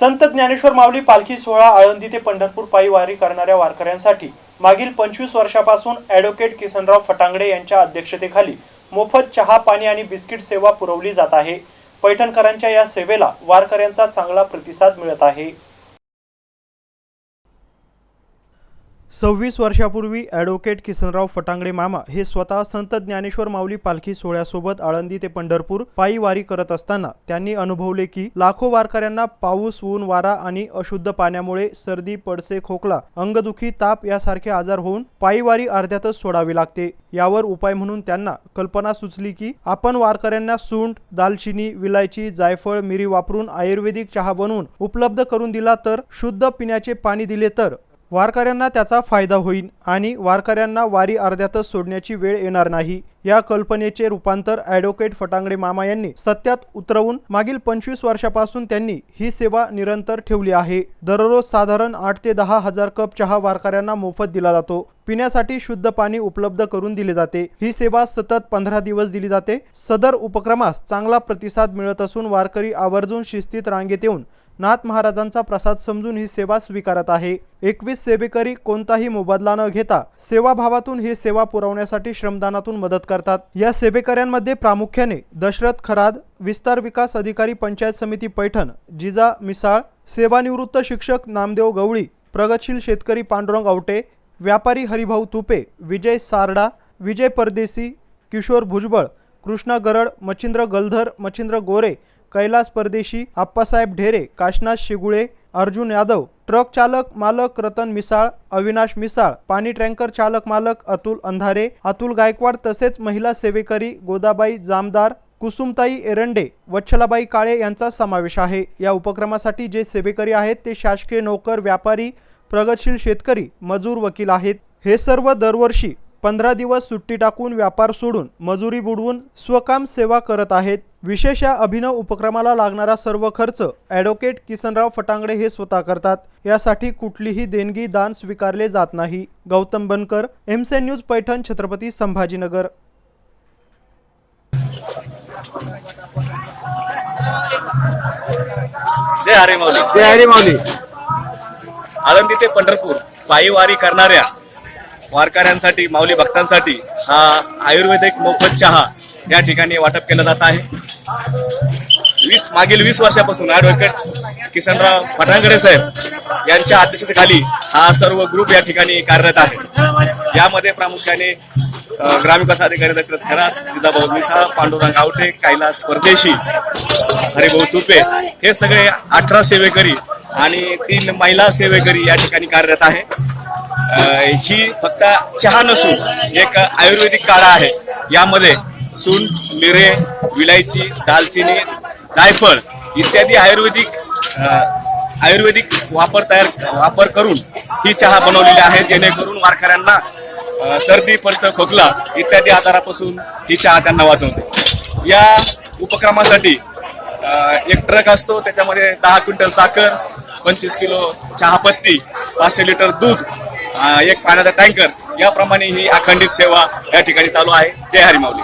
संत ज्ञानेश्वर माऊली पालखी सोहळा आळंदी ते पंढरपूर पायी वारी करणाऱ्या वारकऱ्यांसाठी मागील पंचवीस वर्षापासून ॲडव्होकेट किसनराव फटांगडे यांच्या अध्यक्षतेखाली मोफत चहा पाणी आणि बिस्किट सेवा पुरवली जात आहे. पैठणकरांच्या या सेवेला वारकऱ्यांचा चांगला प्रतिसाद मिळत आहे. सव्वीस वर्षापूर्वी ॲडव्होकेट किसनराव फटांगडे मामा हे स्वतः संत ज्ञानेश्वर माऊली पालखी सोहळ्यासोबत आळंदी ते पंढरपूर पायी वारी करत असताना त्यांनी अनुभवले की लाखो वारकऱ्यांना पाऊस ऊन वारा आणि अशुद्ध पाण्यामुळे सर्दी पडसे खोकला अंगदुखी ताप यासारखे आजार होऊन पायी वारी अर्ध्यातच सोडावी लागते. यावर उपाय म्हणून त्यांना कल्पना सुचली की आपण वारकऱ्यांना सुंठ दालचिनी विलायची जायफळ मिरी वापरून आयुर्वेदिक चहा बनवून उपलब्ध करून दिला तर शुद्ध पिण्याचे पाणी दिले तर वारकऱ्यांना त्याचा फायदा होईल आणि वारकऱ्यांना वारी अर्ध्यातच सोडण्याची वेळ येणार नाही. या कल्पनेचे रूपांतर ॲडव्होकेट फटांगडे मामा यांनी सत्यात उतरवून मागील पंचवीस वर्षापासून त्यांनी ही सेवा निरंतर ठेवली आहे. दररोज साधारण आठ ते दहा हजार कप चहा वारकऱ्यांना मोफत दिला जातो. पिण्यासाठी शुद्ध पाणी उपलब्ध करून दिले जाते. ही सेवा सतत पंधरा दिवस दिली जाते. सदर उपक्रमास चांगला प्रतिसाद मिळत असून वारकरी आवर्जून शिस्तीत रांगेत येऊन नाथ महाराजांचा प्रसाद समजून ही सेवा स्वीकारत आहे. एकवीस सेवेकरी कोणताही मोबदला न घेता सेवाभावातून ही सेवा पुरवण्यासाठी श्रमदानातून मदत करतात. या सेवेकऱ्यांमध्ये प्रामुख्याने दशरथ खराद विस्तार विकास अधिकारी पंचायत समिती पैठण जिजा मिसाळ सेवानिवृत्त शिक्षक नामदेव गवळी प्रगतशील शेतकरी पांडुरंग आवटे व्यापारी हरिभाऊ तुपे विजय सारडा विजय परदेसी किशोर भुजबळ कृष्णा गरड मच्छिंद्र गलधर मच्छिंद्र गोरे कैलास परदेशी आप्पासाहेब ढेरे काशनाथ शिगुळे अर्जुन यादव ट्रक चालक मालक रतन मिसाळ अविनाश मिसाळ पाणी टँकर चालक मालक अतुल अंधारे अतुल गायकवाड तसेच महिला सेवेकरी गोदाबाई जामदार कुसुमताई एरंडे वच्छलाबाई काळे यांचा समावेश आहे. या उपक्रमासाठी जे सेवेकरी आहेत ते शासकीय नोकर व्यापारी प्रगतशील शेतकरी मजूर वकील आहेत. हे सर्व दरवर्षी पंधरा दिवस सुट्टी टाकून व्यापार सोडून मजुरी बुडवून स्वकाम सेवा करत आहेत. विशेष या अभिनव उपक्रमाला लागणारा सर्व खर्च ॲडव्होकेट किसनराव फटांगडे हे स्वतः करतात. यासाठी कुठलीही देणगी दान स्वीकारले जात नाही. गौतम बनकर एमसे न्यूज पैठण छत्रपती संभाजीनगर. जय हरे माऊली. जय हरी माऊली. आळंदी ते पंढरपूर पायी वारी करणाऱ्या वारकऱ्यांसाठी माऊली भक्तांसाठी हा आयुर्वेदिक मोफत चहा या ठिकाणी वाटप केला जात आहे. वीस मागील वीस वर्षापासून ॲडव्होकेट किसनराव पटांगडे साहेब यांच्या अध्यक्षतेखाली हा सर्व ग्रुप या ठिकाणी कार्यरत आहे. यामध्ये प्रामुख्याने ग्रामविकास अधिकारी दशरथ खरात जिजाभाऊ मिसाळ पांडुरंग गावठे कैलास परदेशी हरिभाऊ तुपे हे सगळे अठरा सेवेकरी आणि तीन महिला सेवेकरी या ठिकाणी कार्यरत आहे. ही फक्त चहा नसून एक आयुर्वेदिक काढा आहे. यामध्ये सुंठ मिरे विलायची दालचिनी जायफळ इत्यादी आयुर्वेदिक आयुर्वेदिक वापर तयार वापर करून ही चहा बनवलेली आहे जेणेकरून वारकऱ्यांना सर्दी पडस खोकला इत्यादी आजारापासून ही चहा त्यांना वाचवते. या उपक्रमासाठी एक ट्रक असतो त्याच्यामध्ये दहा क्विंटल साखर पंचवीस किलो चहापत्ती पाचशे लिटर दूध एक पाण्याचा टँकर याप्रमाणे ही अखंडित सेवा या ठिकाणी चालू आहे. जय हरी माऊली.